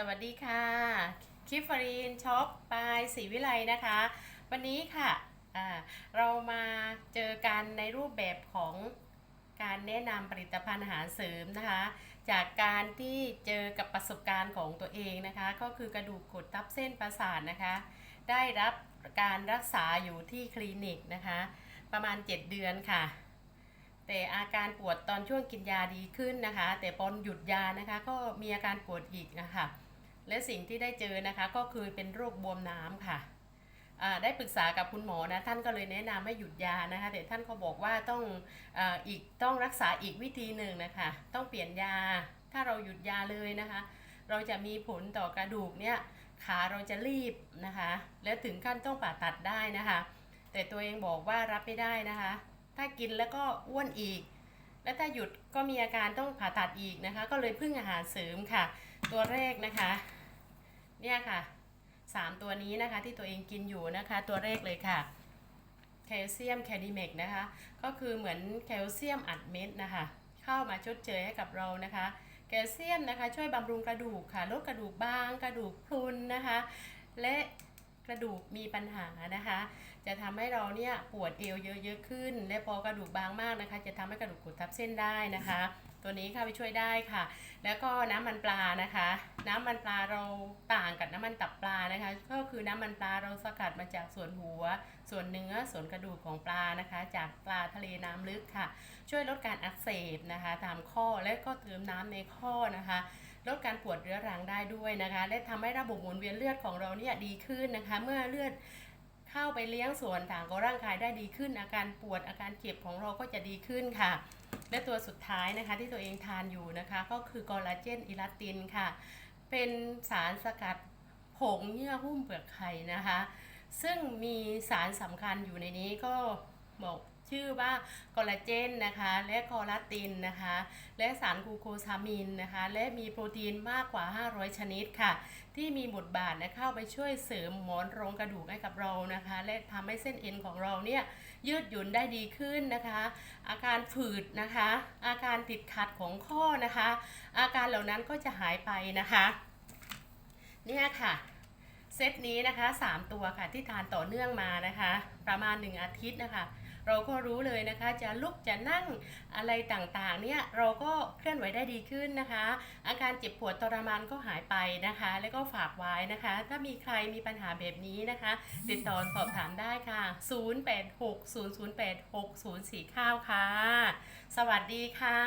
สวัสดีค่ะคิฟฟรีนช็อปปายศรีวิไลนะคะ วันนี้ค่ะอ่าเรามาเจอกันในรูปแบบของการแนะนำผลิตภัณฑ์อาหารเสริมนะคะ จากการที่เจอกับประสบการณ์ของตัวเองนะคะ ก็คือกระดูกกดทับเส้นประสาทนะคะ ได้รับการรักษาอยู่ที่คลินิกนะคะ ประมาณ 7 เดือนค่ะ แต่อาการปวดตอนช่วงกินยาดีขึ้นนะคะ แต่พอหยุดยานะคะ ก็มีอาการปวดอีกนะคะ และสิ่งที่ได้เจอนะคะก็คือเป็นโรคบวมน้ำค่ะได้ปรึกษากับคุณหมอนะท่านก็เลยแนะนำให้หยุดยานะคะแต่ท่านก็บอกว่าต้องออีกต้องรักษาอีกวิธีหนึ่งนะคะต้องเปลี่ยนยา ถ้าเราหยุดยาเลยนะคะ เราจะมีผลต่อกระดูกเนี่ยขาเราจะรีบนะคะ และถึงขั้นต้องผ่าตัดได้นะคะ แต่ตัวเองบอกว่ารับไม่ได้นะคะ ถ้ากินแล้วก็อ้วนอีก และถ้าหยุดก็มีอาการต้องผ่าตัดอีกนะคะ ก็เลยพึ่งอาหารเสริมค่ะ ตัวแรกนะคะ เนี่ยค่ะสามตัวนี้นะคะที่ตัวเองกินอยู่นะคะ ตัวแรกเลยค่ะแคลเซียมแคดิเมกนะคะ ก็คือเหมือนแคลเซียมอัดเม็ดนะคะ เข้ามาชดเชยให้กับเรานะคะ แคลเซียมนะคะ ช่วยบำรุงกระดูกค่ะลดกระดูกบาง กระดูกพรุนนะคะ และ กระดูกมีปัญหานะคะ จะทำให้เราเนี่ยปวดเอวเยอะๆขึ้น และพอกระดูกบางมากนะคะ จะทำให้กระดูกกดทับเส้นได้นะคะ ตัวนี้ค่ะไปช่วยได้ค่ะ แล้วก็น้ำมันปลานะคะ น้ำมันปลาเราต่างกับน้ำมันตับปลานะคะ ก็คือน้ำมันปลาเราสกัดมาจากส่วนหัว ส่วนเนื้อส่วนกระดูกของปลานะคะ จากปลาทะเลน้ำลึกค่ะ ช่วยลดการอักเสบนะคะตามข้อและก็เติมน้ำในข้อนะคะ ลดการปวดเรื้อรังได้ด้วยนะคะ และทำให้ระบบหมุนเวียนเลือดของเราเนี่ยดีขึ้นนะคะ เมื่อเลือดเข้าไปเลี้ยงส่วนต่างของร่างกายได้ดีขึ้น อาการปวดอาการเจ็บของเราก็จะดีขึ้นค่ะ และตัวสุดท้ายนะคะที่ตัวเองทานอยู่นะคะ ก็คือกอลลาเจนอิลาตินค่ะ เป็นสารสกัดผงเยื่อหุ้มเปลือกไข่นะคะ ซึ่งมีสารสำคัญอยู่ในนี้ก็บอก ชื่อว่ากอลลาเจนนะคะและคอลลาตินนะคะและสารกูโคซามินนะคะและมีโปรตีนมากกว่า 500 ชนิดค่ะ ที่มีบทบาทนะเข้าไปช่วยเสริมหมอนรองกระดูกให้กับเรานะคะ และทำให้เส้นเอ็นของเราเนี่ยยืดหยุ่นได้ดีขึ้นนะคะ อาการฝืดนะคะ อาการติดขัดของข้อนะคะ อาการเหล่านั้นก็จะหายไปนะคะ เนี่ยค่ะ เซตนี้นะคะ3ตัวค่ะที่ทานต่อเนื่องมานะคะ ประมาณ 1 อาทิตย์นะคะ เราก็รู้เลยนะคะจะลุกจะนั่งอะไรต่างๆเนี่ยเราก็เคลื่อนไหวได้ดีขึ้นนะคะ อาการเจ็บปวดทรมานก็หายไปนะคะ แล้วก็ฝากไว้นะคะ ถ้ามีใครมีปัญหาแบบนี้นะคะ ติดต่อสอบถามได้ค่ะ 0860086049 ค่ะ สวัสดีค่ะ